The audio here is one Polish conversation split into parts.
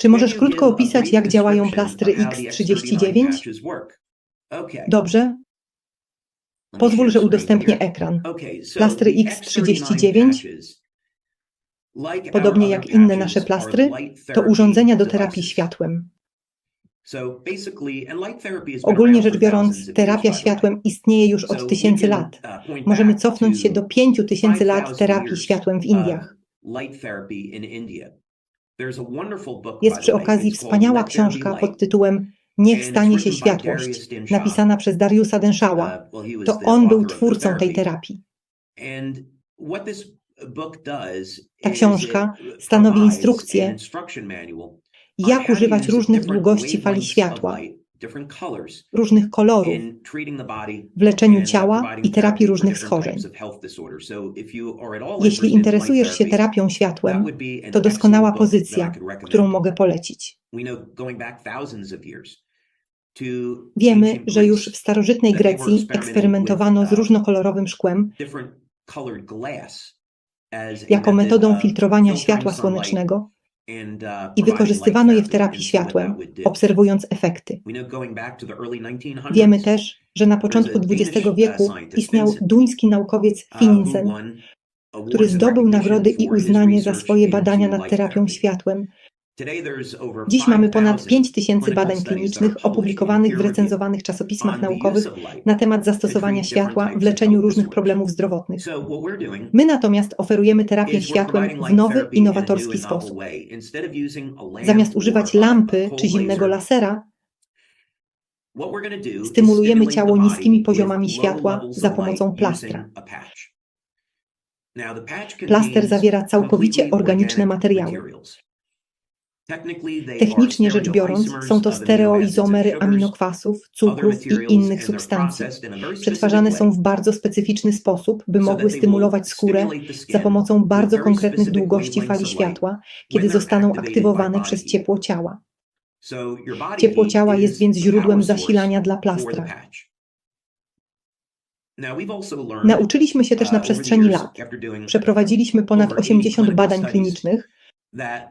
Czy możesz krótko opisać, jak działają plastry X39? Dobrze. Pozwól, że udostępnię ekran. Plastry X39, podobnie jak inne nasze plastry, to urządzenia do terapii światłem. Ogólnie rzecz biorąc, terapia światłem istnieje już od tysięcy lat. Możemy cofnąć się do pięciu tysięcy lat terapii światłem w Indiach. Jest przy okazji wspaniała książka pod tytułem Niech stanie się światłość, napisana przez Dariusa Denshała. To on był twórcą tej terapii. Ta książka stanowi instrukcję, jak używać różnych długości fali światła, różnych kolorów w leczeniu ciała i terapii różnych schorzeń. Jeśli interesujesz się terapią światłem, to doskonała pozycja, którą mogę polecić. Wiemy, że już w starożytnej Grecji eksperymentowano z różnokolorowym szkłem jako metodą filtrowania światła słonecznego i wykorzystywano je w terapii światłem, obserwując efekty. Wiemy też, że na początku XX wieku istniał duński naukowiec Finsen, który zdobył nagrody i uznanie za swoje badania nad terapią światłem. Dziś mamy ponad 5 tysięcy badań klinicznych opublikowanych w recenzowanych czasopismach naukowych na temat zastosowania światła w leczeniu różnych problemów zdrowotnych. My natomiast oferujemy terapię światłem w nowy, innowatorski sposób. Zamiast używać lampy czy zimnego lasera, stymulujemy ciało niskimi poziomami światła za pomocą plastra. Plaster zawiera całkowicie organiczne materiały. Technicznie rzecz biorąc, są to stereoizomery aminokwasów, cukrów i innych substancji. Przetwarzane są w bardzo specyficzny sposób, by mogły stymulować skórę za pomocą bardzo konkretnych długości fali światła, kiedy zostaną aktywowane przez ciepło ciała. Ciepło ciała jest więc źródłem zasilania dla plastra. Nauczyliśmy się też na przestrzeni lat. Przeprowadziliśmy ponad 80 badań klinicznych,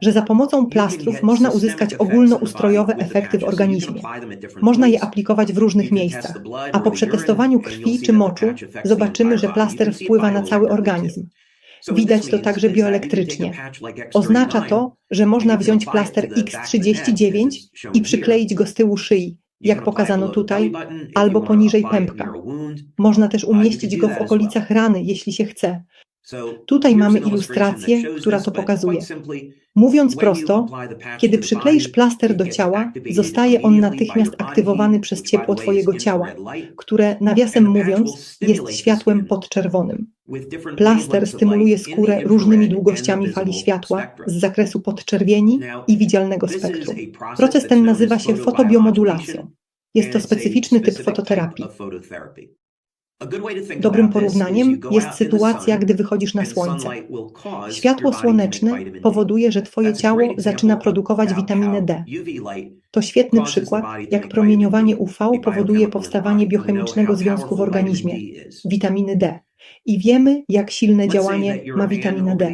że za pomocą plastrów można uzyskać ogólnoustrojowe efekty w organizmie. Można je aplikować w różnych miejscach, a po przetestowaniu krwi czy moczu zobaczymy, że plaster wpływa na cały organizm. Widać to także bioelektrycznie. Oznacza to, że można wziąć plaster X39 i przykleić go z tyłu szyi, jak pokazano tutaj, albo poniżej pępka. Można też umieścić go w okolicach rany, jeśli się chce. Tutaj mamy ilustrację, która to pokazuje. Mówiąc prosto, kiedy przykleisz plaster do ciała, zostaje on natychmiast aktywowany przez ciepło Twojego ciała, które, nawiasem mówiąc, jest światłem podczerwonym. Plaster stymuluje skórę różnymi długościami fali światła z zakresu podczerwieni i widzialnego spektrum. Proces ten nazywa się fotobiomodulacją. Jest to specyficzny typ fototerapii. Dobrym porównaniem jest sytuacja, gdy wychodzisz na słońce. Światło słoneczne powoduje, że Twoje ciało zaczyna produkować witaminę D. To świetny przykład, jak promieniowanie UV powoduje powstawanie biochemicznego związku w organizmie witaminy D. I wiemy, jak silne działanie ma witamina D.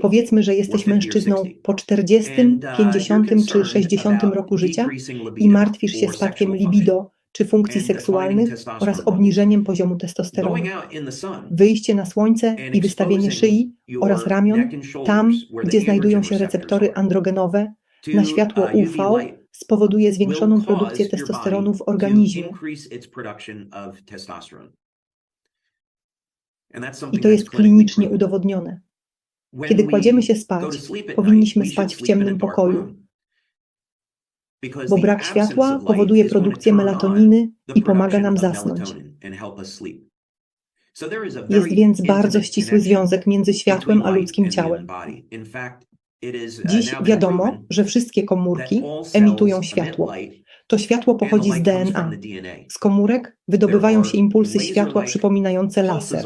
Powiedzmy, że jesteś mężczyzną po 40, 50 czy 60 roku życia i martwisz się spadkiem libido czy funkcji seksualnych oraz obniżeniem poziomu testosteronu. Wyjście na słońce i wystawienie szyi oraz ramion tam, gdzie znajdują się receptory androgenowe na światło UV spowoduje zwiększoną produkcję testosteronu w organizmie. I to jest klinicznie udowodnione. Kiedy kładziemy się spać, powinniśmy spać w ciemnym pokoju, bo brak światła powoduje produkcję melatoniny i pomaga nam zasnąć. Jest więc bardzo ścisły związek między światłem a ludzkim ciałem. Dziś wiadomo, że wszystkie komórki emitują światło. To światło pochodzi z DNA. Z komórek wydobywają się impulsy światła przypominające laser,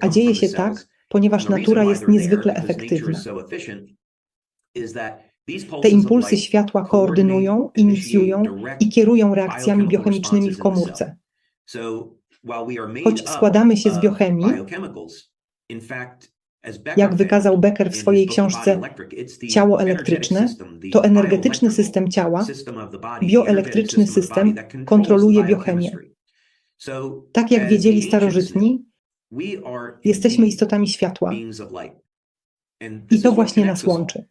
a dzieje się tak, ponieważ natura jest niezwykle efektywna. Te impulsy światła koordynują, inicjują i kierują reakcjami biochemicznymi w komórce. Choć składamy się z biochemii, Jak wykazał Becker w swojej książce Ciało elektryczne, to energetyczny system ciała, bioelektryczny system kontroluje biochemię. Tak jak wiedzieli starożytni, jesteśmy istotami światła i to właśnie nas łączy.